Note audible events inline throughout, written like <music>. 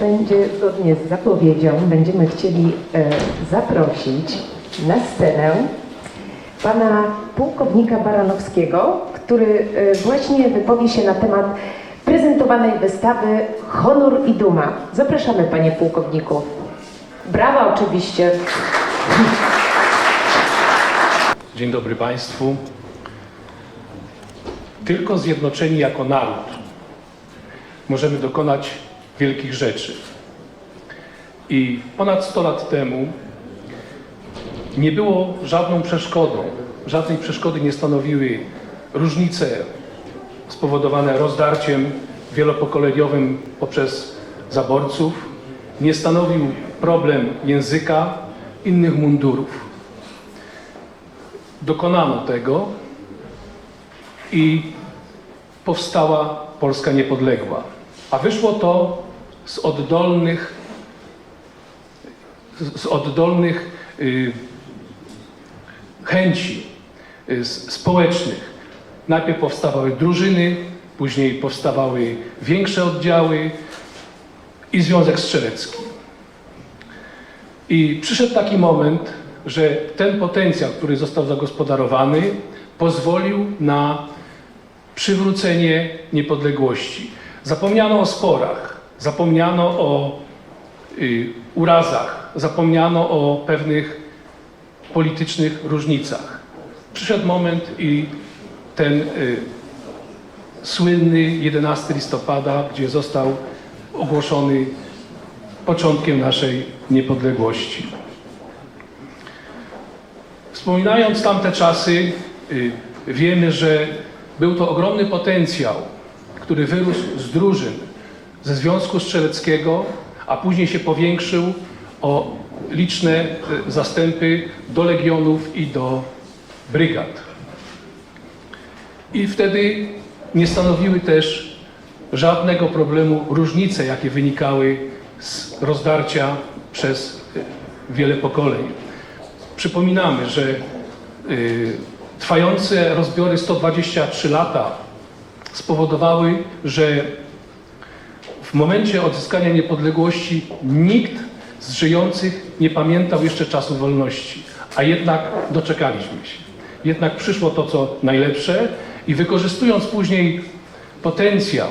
będzie, zgodnie z zapowiedzią, będziemy chcieli e, zaprosić na scenę pana pułkownika Baranowskiego, który e, właśnie wypowie się na temat prezentowanej wystawy Honor i Duma. Zapraszamy panie pułkowniku. Brawa oczywiście. Dzień dobry Państwu. Tylko zjednoczeni jako naród możemy dokonać wielkich rzeczy. I ponad 100 lat temu nie było żadną przeszkodą, żadnej przeszkody nie stanowiły różnice spowodowane rozdarciem wielopokoleniowym poprzez zaborców, nie stanowił problem języka, innych mundurów dokonano tego i powstała Polska niepodległa. A wyszło to z oddolnych, z oddolnych y, chęci y, społecznych. Najpierw powstawały drużyny, później powstawały większe oddziały i Związek Strzelecki. I przyszedł taki moment, że ten potencjał, który został zagospodarowany, pozwolił na przywrócenie niepodległości. Zapomniano o sporach, zapomniano o y, urazach, zapomniano o pewnych politycznych różnicach. Przyszedł moment i ten y, słynny 11 listopada, gdzie został ogłoszony początkiem naszej niepodległości. Wspominając tamte czasy, y, wiemy, że był to ogromny potencjał, który wyrósł z drużyn ze Związku Strzeleckiego, a później się powiększył o liczne y, zastępy do legionów i do brygad. I wtedy nie stanowiły też żadnego problemu różnice, jakie wynikały z rozdarcia przez y, wiele pokoleń. Przypominamy, że y, trwające rozbiory 123 lata spowodowały, że w momencie odzyskania niepodległości nikt z żyjących nie pamiętał jeszcze czasu wolności, a jednak doczekaliśmy się. Jednak przyszło to, co najlepsze i wykorzystując później potencjał,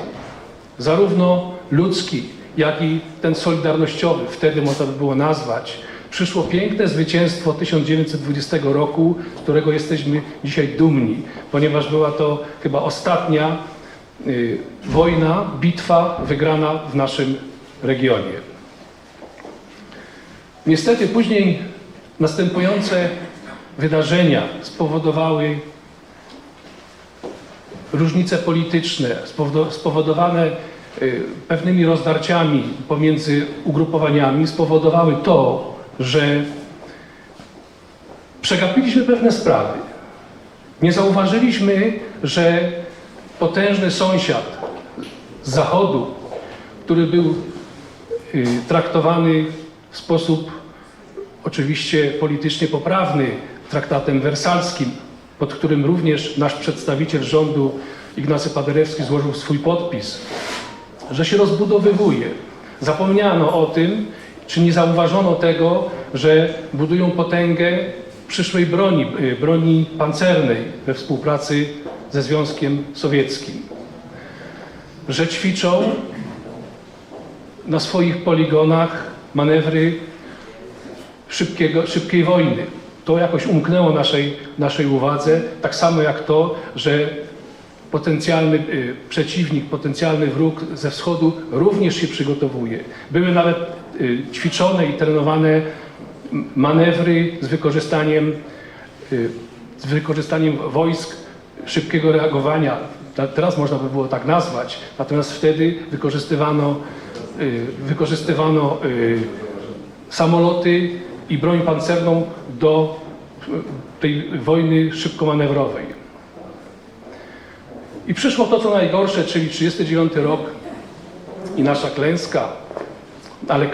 zarówno ludzki, jak i ten solidarnościowy, wtedy można by było nazwać, przyszło piękne zwycięstwo 1920 roku, z którego jesteśmy dzisiaj dumni, ponieważ była to chyba ostatnia wojna, bitwa wygrana w naszym regionie. Niestety później następujące wydarzenia spowodowały różnice polityczne spowodo- spowodowane y, pewnymi rozdarciami pomiędzy ugrupowaniami spowodowały to, że przegapiliśmy pewne sprawy. Nie zauważyliśmy, że potężny sąsiad z zachodu, który był y, traktowany w sposób oczywiście politycznie poprawny traktatem wersalskim, pod którym również nasz przedstawiciel rządu Ignacy Paderewski złożył swój podpis, że się rozbudowywuje. Zapomniano o tym, czy nie zauważono tego, że budują potęgę przyszłej broni, y, broni pancernej we współpracy ze Związkiem Sowieckim. Że ćwiczą na swoich poligonach manewry szybkiego, szybkiej wojny. To jakoś umknęło naszej, naszej uwadze, tak samo jak to, że potencjalny y, przeciwnik, potencjalny wróg ze wschodu również się przygotowuje. Były nawet y, ćwiczone i trenowane manewry z wykorzystaniem, y, z wykorzystaniem wojsk szybkiego reagowania. Teraz można by było tak nazwać, natomiast wtedy wykorzystywano, y, wykorzystywano y, samoloty i broń pancerną do y, tej wojny szybkomanewrowej. I przyszło to, co najgorsze, czyli 39 rok i nasza klęska, ale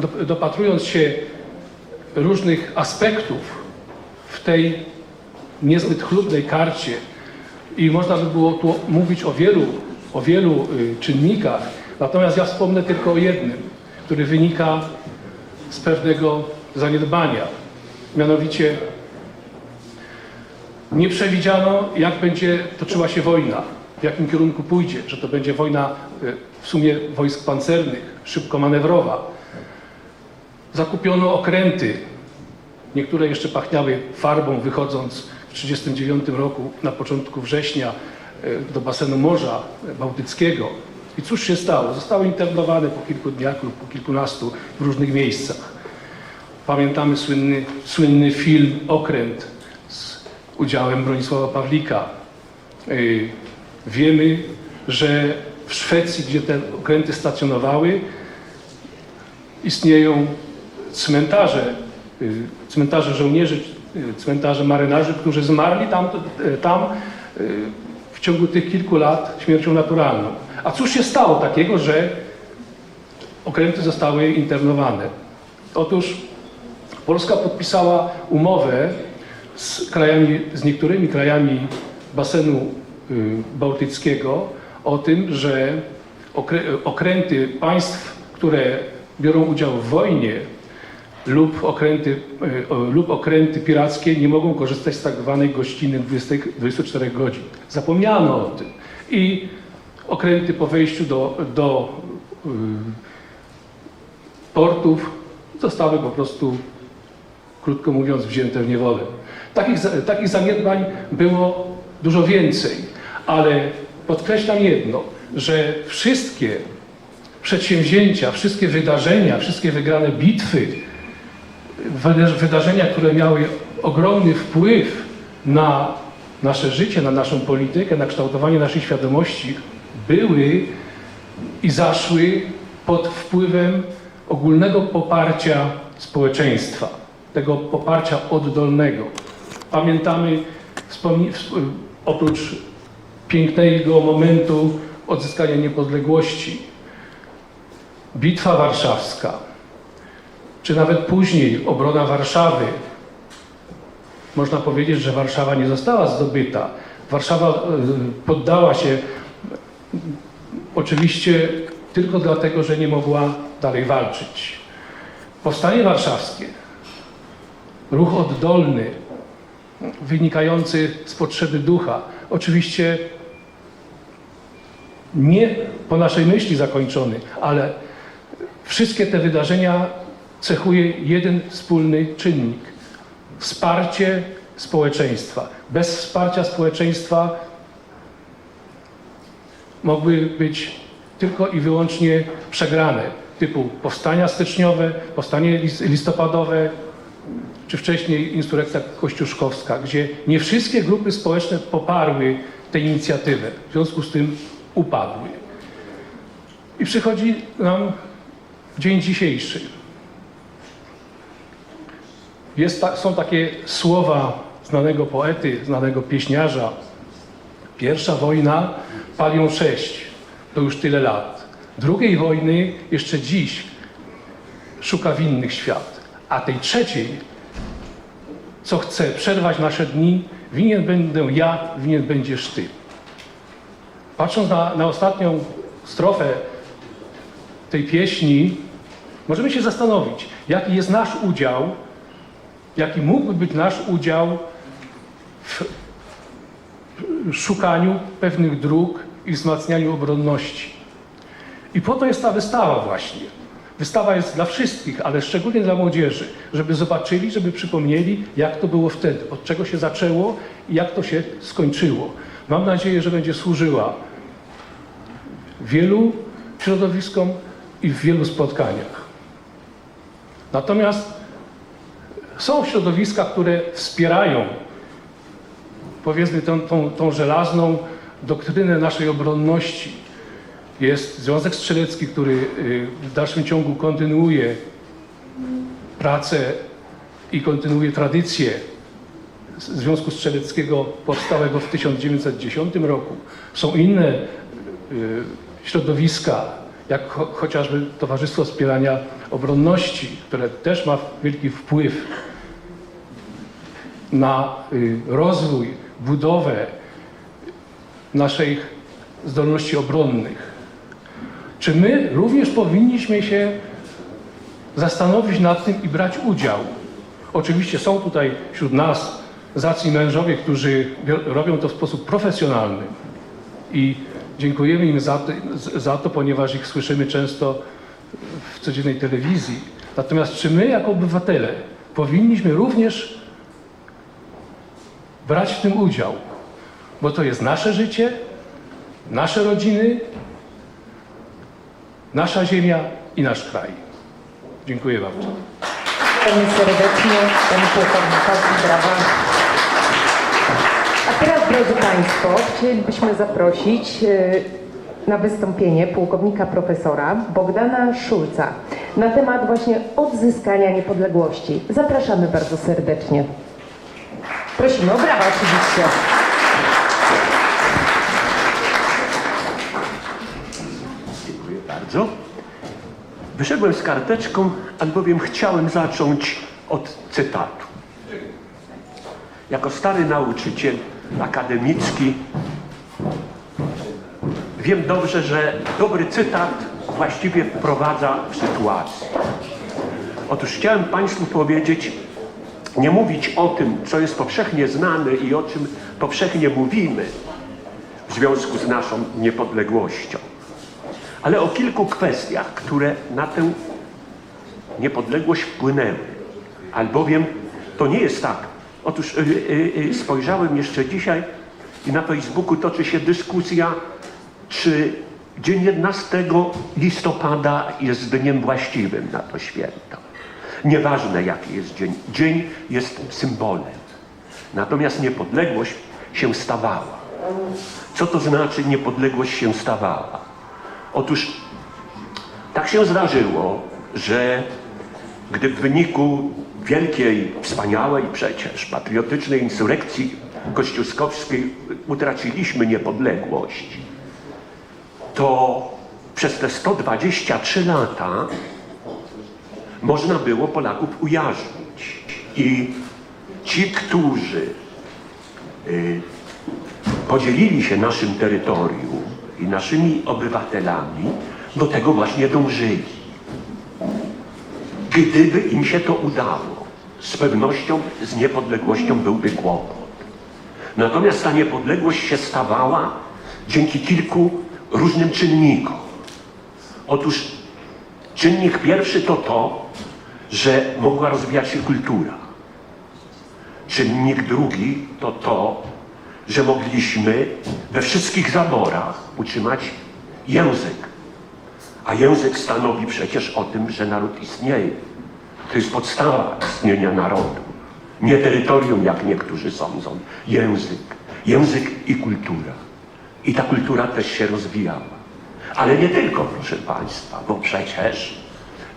do- dopatrując się różnych aspektów w tej niezbyt chlubnej karcie i można by było tu mówić o wielu, o wielu y, czynnikach, Natomiast ja wspomnę tylko o jednym, który wynika z pewnego zaniedbania. Mianowicie nie przewidziano, jak będzie toczyła się wojna, w jakim kierunku pójdzie, że to będzie wojna e, w sumie wojsk pancernych, szybko manewrowa. Zakupiono okręty, niektóre jeszcze pachniały farbą, wychodząc w 1939 roku, na początku września, e, do basenu Morza Bałtyckiego. I cóż się stało? Zostały internowane po kilku dniach lub po kilkunastu w różnych miejscach. Pamiętamy słynny, słynny film Okręt z udziałem Bronisława Pawlika. Yy, Wiemy, że w Szwecji, gdzie te okręty stacjonowały, istnieją cmentarze, yy, cmentarze żołnierzy, cmentarze marynarzy, którzy zmarli tam, yy, tam yy, w ciągu tych kilku lat śmiercią naturalną. A cóż się stało takiego, że okręty zostały internowane? Otóż Polska podpisała umowę z, krajami, z niektórymi krajami basenu y, bałtyckiego o tym, że okrę, okręty państw, które biorą udział w wojnie lub okręty, o, lub okręty pirackie nie mogą korzystać z tak zwanej gościny 20, 24 godzin. Zapomniano o tym. I okręty po wejściu do, do y, portów zostały po prostu krótko mówiąc, wzięte w niewolę. Takich, takich zaniedbań było dużo więcej, ale podkreślam jedno, że wszystkie przedsięwzięcia, wszystkie wydarzenia, wszystkie wygrane bitwy, wydarzenia, które miały ogromny wpływ na nasze życie, na naszą politykę, na kształtowanie naszej świadomości, były i zaszły pod wpływem ogólnego poparcia społeczeństwa, tego poparcia oddolnego. Pamiętamy, oprócz pięknego momentu odzyskania niepodległości, Bitwa Warszawska, czy nawet później obrona Warszawy. Można powiedzieć, że Warszawa nie została zdobyta. Warszawa e, poddała się Oczywiście tylko dlatego, że nie mogła dalej walczyć. Powstanie warszawskie, ruch oddolny, wynikający z potrzeby ducha, oczywiście nie po naszej myśli zakończony, ale wszystkie te wydarzenia cechuje jeden wspólny czynnik wsparcie społeczeństwa. Bez wsparcia społeczeństwa mogły być tylko i wyłącznie przegrane, typu powstania styczniowe, powstanie lis- listopadowe, czy wcześniej insurekcja kościuszkowska, gdzie nie wszystkie grupy społeczne poparły tę inicjatywę, w związku z tym upadły. I przychodzi nam dzień dzisiejszy. Jest są takie słowa znanego poety, znanego pieśniarza, Pierwsza wojna palią sześć, to już tyle lat. Drugiej wojny jeszcze dziś szuka winnych świat. A tej trzeciej, co chce przerwać nasze dni, winien będę ja, winien będziesz ty. Patrząc na, na ostatnią strofę tej pieśni, możemy się zastanowić, jaki jest nasz udział, jaki mógłby być nasz udział w szukaniu pewnych dróg i wzmacnianiu obronności. I po to jest ta wystawa właśnie. Wystawa jest dla wszystkich, ale szczególnie dla młodzieży, żeby zobaczyli, żeby przypomnieli, jak to było wtedy, od czego się zaczęło i jak to się skończyło. Mam nadzieję, że będzie służyła wielu środowiskom i w wielu spotkaniach. Natomiast są środowiska, które wspierają powiedzmy tą, tą, tą żelazną doktrynę naszej obronności. Jest Związek Strzelecki, który y, w dalszym ciągu kontynuuje pracę i kontynuuje tradycję Związku Strzeleckiego powstałego w 1910 roku. Są inne y, środowiska, jak cho, chociażby Towarzystwo Wspierania Obronności, które też ma wielki wpływ na y, rozwój, budowę naszych zdolności obronnych. Czy my również powinniśmy się zastanowić nad tym i brać udział? Oczywiście są tutaj wśród nas zacni mężowie, którzy robią to w sposób profesjonalny i dziękujemy im za za to, ponieważ ich słyszymy często w codziennej telewizji. Natomiast czy my jako obywatele powinniśmy również brać w tym udział? Bo to jest nasze życie, nasze rodziny, nasza ziemia i nasz kraj. Dziękuję bardzo. Dziękujemy serdecznie panu pułkownikowi. Brawa. A teraz, drodzy Państwo, chcielibyśmy zaprosić e, na wystąpienie pułkownika profesora Bogdana Szulca na temat właśnie odzyskania niepodległości. Zapraszamy bardzo serdecznie. Prosimy o brawa oczywiście. Dziękuję bardzo. Wyszedłem z karteczką, albowiem chciałem zacząć od cytatu. Jako stary nauczyciel akademicki wiem dobrze, że dobry cytat właściwie wprowadza w sytuację. Otóż chciałem Państwu powiedzieć, nie mówić o tym, co jest powszechnie znane i o czym powszechnie mówimy w związku z naszą niepodległością ale o kilku kwestiach, które na tę niepodległość wpłynęły. Albowiem to nie jest tak. Otóż y, y, y, spojrzałem jeszcze dzisiaj i na Facebooku toczy się dyskusja, czy dzień 11 listopada jest dniem właściwym na to święto. Nieważne jaki jest dzień. Dzień jest symbolem. Natomiast niepodległość się stawała. Co to znaczy niepodległość się stawała? Otóż tak się zdarzyło, że gdy w wyniku wielkiej, wspaniałej przecież patriotycznej insurekcji kościuszkowskiej utraciliśmy niepodległość, to przez te 123 lata można było Polaków ujarzmić. I ci, którzy y, podzielili się naszym terytorium i naszymi obywatelami, do tego właśnie dążyli. Gdyby im się to udało, z pewnością z niepodległością byłby kłopot. Natomiast ta niepodległość się stawała dzięki kilku różnym czynnikom. Otóż czynnik pierwszy to to, że mogła rozwijać się kultura. Czynnik drugi to to, że mogliśmy we wszystkich zaborach utrzymać język. A język stanowi przecież o tym, że naród istnieje. To jest podstawa istnienia narodu. Nie terytorium, jak niektórzy sądzą. Język. Język i kultura. I ta kultura też się rozwijała. Ale nie tylko, proszę Państwa, bo przecież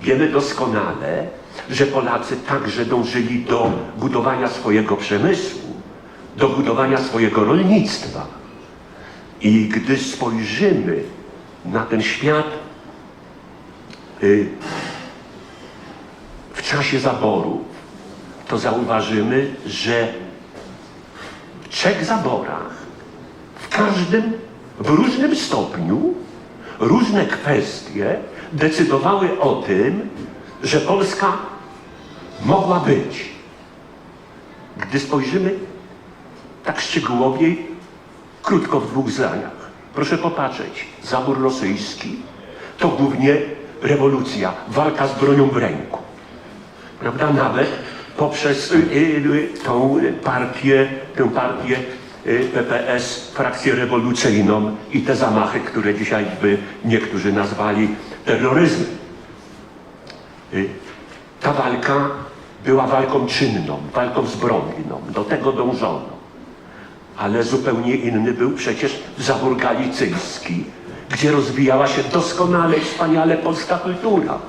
wiemy doskonale, że Polacy także dążyli do budowania swojego przemysłu, do budowania swojego rolnictwa. I gdy spojrzymy na ten świat y, w czasie zaborów, to zauważymy, że w trzech zaborach, w każdym, w różnym stopniu, różne kwestie decydowały o tym, że Polska mogła być. Gdy spojrzymy tak szczegółowiej, krótko w dwóch zdaniach. Proszę popatrzeć, zabór rosyjski to głównie rewolucja, walka z bronią w ręku. Prawda? Nawet poprzez y, y, tą partię, tę partię y, PPS, frakcję rewolucyjną i te zamachy, które dzisiaj by niektórzy nazwali terroryzmem. Y, Ta walka była walką czynną, walką zbrojną. Do tego dążono. Ale zupełnie inny był przecież zabór galicyjski, gdzie rozwijała się doskonale i wspaniale polska kultura.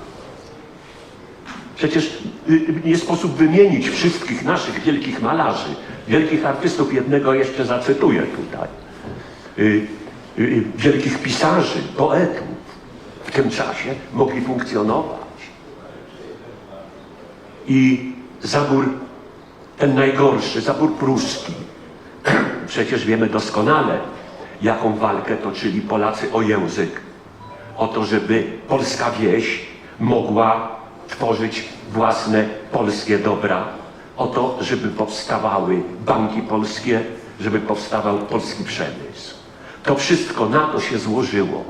Przecież y, nie sposób wymienić wszystkich naszych wielkich malarzy, wielkich artystów. Jednego jeszcze zacytuję tutaj. Y, y, Wielkich pisarzy, poetów w tym czasie mogli funkcjonować. I zabór ten najgorszy, zabór pruski. <clears throat> Przecież wiemy doskonale, jaką walkę toczyli Polacy o język. o to, żeby polska wieś mogła tworzyć własne polskie dobra, o to, żeby powstawały banki polskie, żeby powstawał polski przemysł. To wszystko na to się złożyło,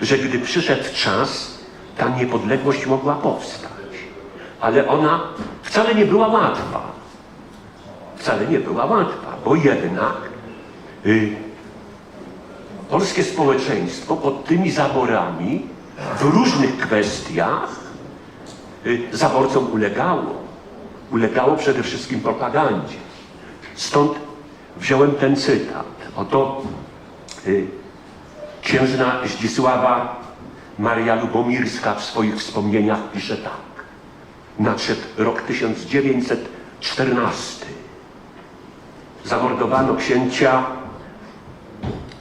że gdy przyszedł czas, ta niepodległość mogła powstać. Ale ona wcale nie była łatwa. Wcale nie była łatwa, bo jednak y, polskie społeczeństwo pod tymi zaborami w różnych kwestiach y, zaborcom ulegało. Ulegało przede wszystkim propagandzie. Stąd wziąłem ten cytat. Oto y, księżna Zdzisława Maria Lubomirska w swoich wspomnieniach pisze tak. Nadszedł rok 1914. Zamordowano księcia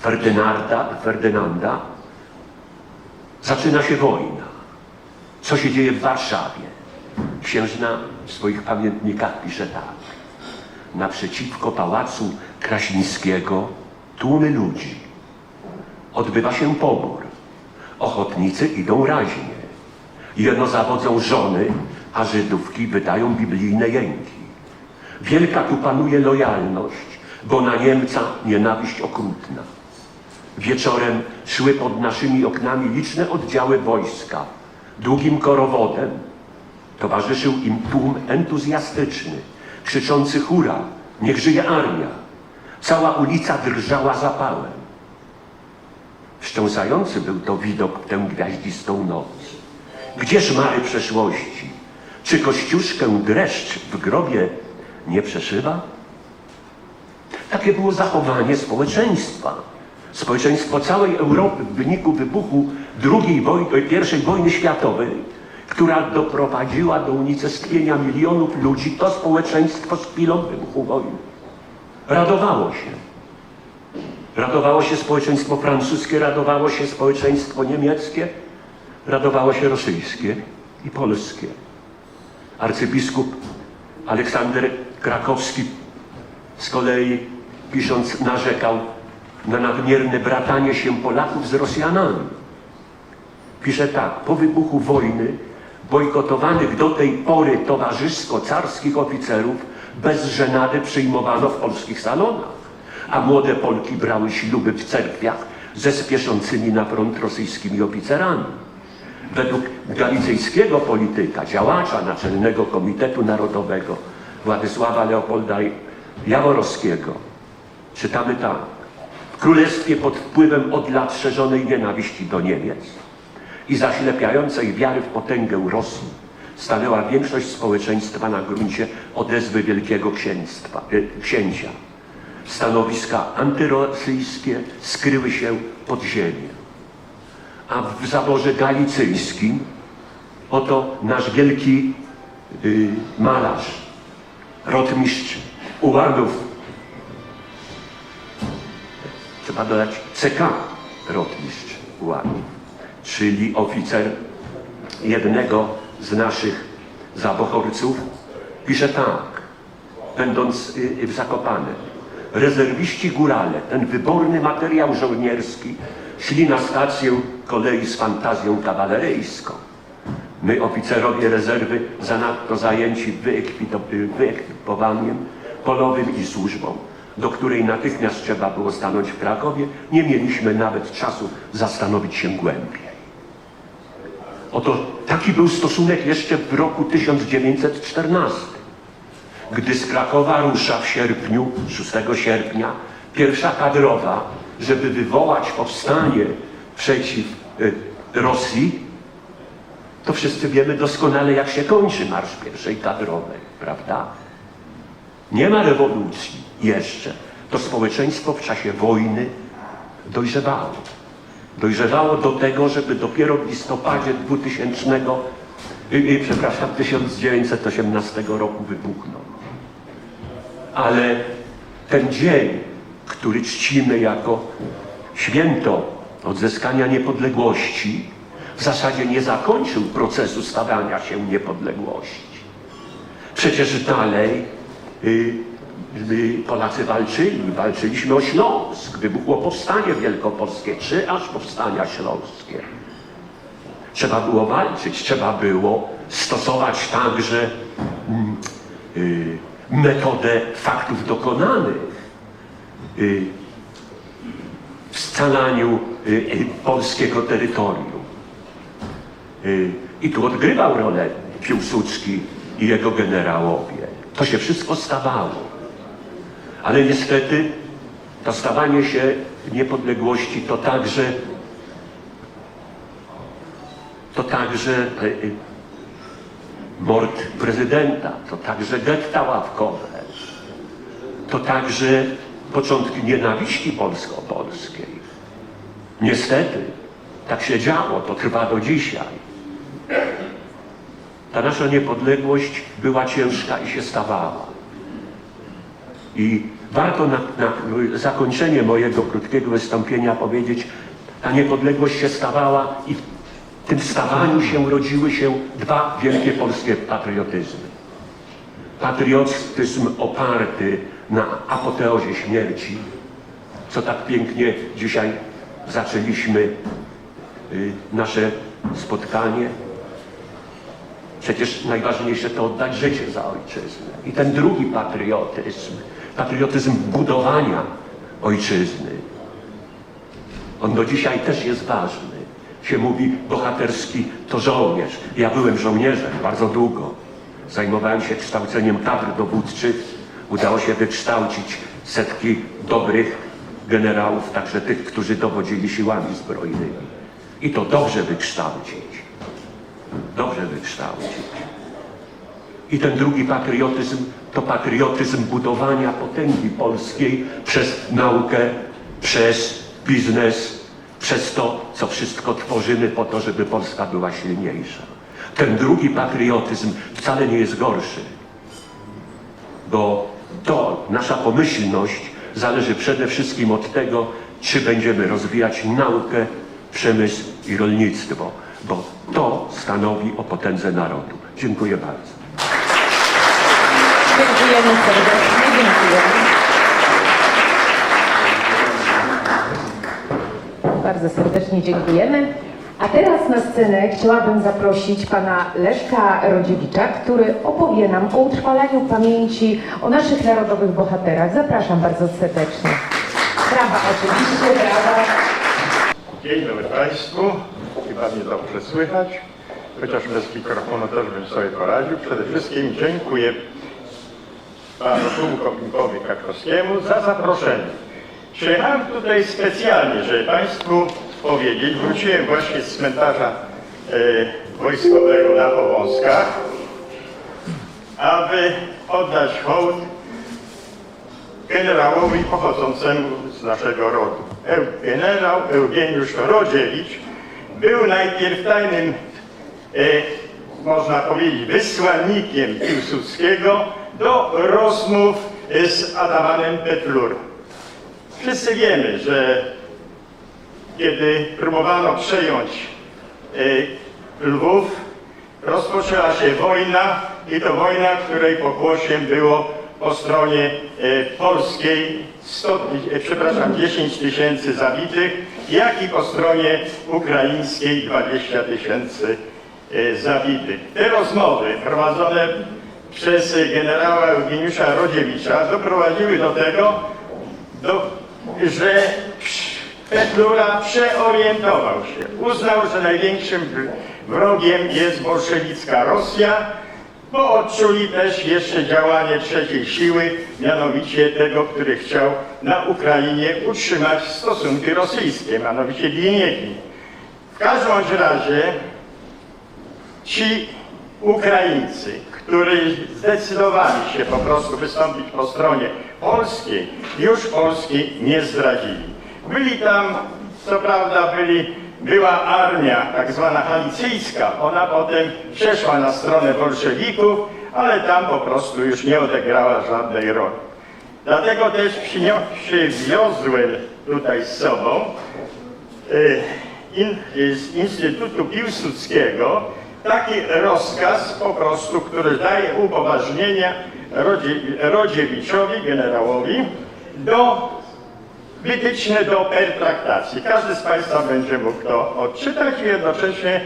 Ferdynanda, Ferdynanda. Zaczyna się wojna. Co się dzieje w Warszawie? Księżna w swoich pamiętnikach pisze tak. Naprzeciwko pałacu Krasińskiego tłumy ludzi. Odbywa się pobór. Ochotnicy idą raźnie. Jeno zawodzą żony, a Żydówki wydają biblijne jęki. Wielka tu panuje lojalność, bo na Niemca nienawiść okrutna. Wieczorem szły pod naszymi oknami liczne oddziały wojska. Długim korowodem towarzyszył im tłum entuzjastyczny, krzyczący hura, niech żyje armia. Cała ulica drżała zapałem. Wstrząsający był to widok w tę gwiaździstą noc. Gdzież mary przeszłości? Czy kościuszkę dreszcz w grobie nie przeszywa? Takie było zachowanie społeczeństwa. Społeczeństwo całej Europy w wyniku wybuchu II wojny, I wojny światowej, która doprowadziła do unicestwienia milionów ludzi, to społeczeństwo z chwilą wybuchu wojny radowało się. Radowało się społeczeństwo francuskie, radowało się społeczeństwo niemieckie, radowało się rosyjskie i polskie. Arcybiskup Aleksander Krakowski z kolei pisząc narzekał na nadmierne bratanie się Polaków z Rosjanami. Pisze tak, po wybuchu wojny bojkotowanych do tej pory towarzysko-carskich oficerów bez żenady przyjmowano w polskich salonach, a młode Polki brały śluby w cerkwiach ze spieszącymi na front rosyjskimi oficerami. Według galicyjskiego polityka, działacza Naczelnego Komitetu Narodowego Władysława Leopolda Jaworowskiego, czytamy tak. W królestwie pod wpływem od lat szerzonej nienawiści do Niemiec i zaślepiającej wiary w potęgę Rosji stanęła większość społeczeństwa na gruncie odezwy Wielkiego Księstwa, e, Księcia. Stanowiska antyrosyjskie skryły się pod ziemię. A w zaborze galicyjskim oto nasz wielki y, malarz, rotmistrz Ułanów, trzeba dodać CK rotmistrz Ułanów, czyli oficer jednego z naszych zabochorców, pisze tak, będąc y, y, w Zakopanem. Rezerwiści górale, ten wyborny materiał żołnierski, szli na stację kolei z fantazją kawaleryjską. My, oficerowie rezerwy, zanadto zajęci wyekwipowaniem polowym i służbą, do której natychmiast trzeba było stanąć w Krakowie, nie mieliśmy nawet czasu zastanowić się głębiej. Oto taki był stosunek jeszcze w roku 1914. Gdy z Krakowa rusza w sierpniu, 6 sierpnia, pierwsza kadrowa, żeby wywołać powstanie przeciw y, Rosji, to wszyscy wiemy doskonale, jak się kończy marsz pierwszej kadrowej, prawda? Nie ma rewolucji jeszcze. To społeczeństwo w czasie wojny dojrzewało. Dojrzewało do tego, żeby dopiero w listopadzie 2000, y, y, przepraszam, 1918 roku wybuchnął. Ale ten dzień, który czcimy jako święto odzyskania niepodległości, w zasadzie nie zakończył procesu stawania się niepodległości. Przecież dalej y, y, Polacy walczyli, walczyliśmy o Śląsk, wybuchło powstanie wielkopolskie, trzy aż powstania śląskie. trzeba było walczyć, trzeba było stosować także mm, y, metodę faktów dokonanych scalaniu y, y, polskiego terytorium. Y, I tu odgrywał rolę Piłsudski i jego generałowie. To się wszystko stawało. Ale niestety to stawanie się niepodległości to także to także y, y, mord prezydenta, to także getta ławkowe, to także początki nienawiści polsko-polskiej. Niestety, tak się działo, to trwa do dzisiaj. Ta nasza niepodległość była ciężka i się stawała. I warto na, na zakończenie mojego krótkiego wystąpienia powiedzieć, ta niepodległość się stawała i w tym stawaniu się rodziły się dwa wielkie polskie patriotyzmy. Patriotyzm oparty na apoteozie śmierci, co tak pięknie dzisiaj zaczęliśmy y, nasze spotkanie. Przecież najważniejsze to oddać życie za ojczyznę. I ten drugi patriotyzm, patriotyzm budowania ojczyzny, on do dzisiaj też jest ważny. Się mówi, bohaterski to żołnierz. Ja byłem żołnierzem bardzo długo. Zajmowałem się kształceniem kadr dowódczych. Udało się wykształcić setki dobrych generałów, także tych, którzy dowodzili siłami zbrojnymi. I to dobrze wykształcić. Dobrze wykształcić. I ten drugi patriotyzm to patriotyzm budowania potęgi polskiej przez naukę, przez biznes, przez to, co wszystko tworzymy po to, żeby Polska była silniejsza. Ten drugi patriotyzm wcale nie jest gorszy, bo to, nasza pomyślność zależy przede wszystkim od tego, czy będziemy rozwijać naukę, przemysł i rolnictwo, bo to stanowi o potędze narodu. Dziękuję bardzo. Dziękujemy serdecznie. Bardzo serdecznie dziękujemy. A teraz na scenę chciałabym zaprosić pana Leszka Rodziewicza, który opowie nam o utrwalaniu pamięci o naszych narodowych bohaterach. Zapraszam bardzo serdecznie. Brawa oczywiście, brawa. Dzień dobry Państwu. Chyba mnie dobrze słychać, chociaż bez mikrofonu też bym sobie poradził. Przede wszystkim dziękuję panu pułkownikowi Kakowskiemu za zaproszenie. Przyjechałem tutaj specjalnie, żeby Państwu powiedzieć, wróciłem właśnie z cmentarza e, wojskowego na Powązkach, aby oddać hołd generałowi pochodzącemu z naszego rodu. Generał Eugeniusz Rodziewicz był najpierw tajnym, e, można powiedzieć, wysłannikiem Piłsudskiego do rozmów e, z Adamanem Petlurą. Wszyscy wiemy, że kiedy próbowano przejąć e, Lwów, rozpoczęła się wojna i to wojna, której pokłosiem było po stronie e, polskiej 100, e, przepraszam, 10 tysięcy zabitych, jak i po stronie ukraińskiej 20 tysięcy zabitych. Te rozmowy prowadzone przez generała Eugeniusza Rodziewicza doprowadziły do tego, do, że Petlura przeorientował się. Uznał, że największym wrogiem jest bolszewicka Rosja, bo odczuli też jeszcze działanie trzeciej siły, mianowicie tego, który chciał na Ukrainie utrzymać stosunki rosyjskie, mianowicie Dienieki. W każdym razie ci Ukraińcy, którzy zdecydowali się po prostu wystąpić po stronie polskiej, już Polski nie zdradzili. Byli tam, co prawda byli, była armia tak zwana halicyjska, ona potem przeszła na stronę bolszewików, ale tam po prostu już nie odegrała żadnej roli. Dlatego też przywiozłem tutaj z sobą y, in, z Instytutu Piłsudskiego taki rozkaz po prostu, który daje upoważnienia Rodzie, Rodziewiczowi, generałowi, do wytyczne do pertraktacji. Każdy z Państwa będzie mógł to odczytać i jednocześnie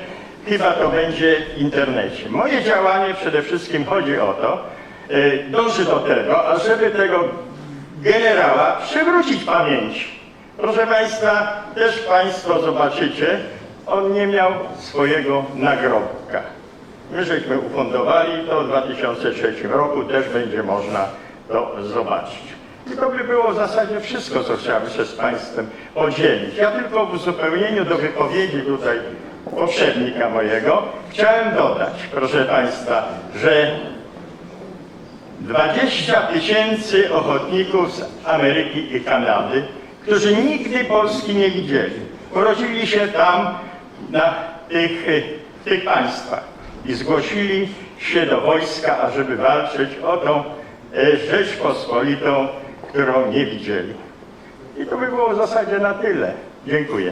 chyba to będzie w internecie. Moje działanie przede wszystkim chodzi o to, e, dąży do tego, ażeby tego generała przywrócić pamięci. Proszę Państwa, też Państwo zobaczycie, on nie miał swojego nagrobka. My żeśmy ufundowali to w 2003 roku, też będzie można to zobaczyć. I to by było w zasadzie wszystko, co chciałbym się z Państwem podzielić. Ja tylko w uzupełnieniu do wypowiedzi tutaj poprzednika mojego chciałem dodać, proszę Państwa, że 20 tysięcy ochotników z Ameryki i Kanady, którzy nigdy Polski nie widzieli, urodzili się tam na tych, w tych państwach i zgłosili się do wojska, ażeby walczyć o tą y, Rzeczpospolitą, którą nie widzieli. I to by było w zasadzie na tyle. Dziękuję.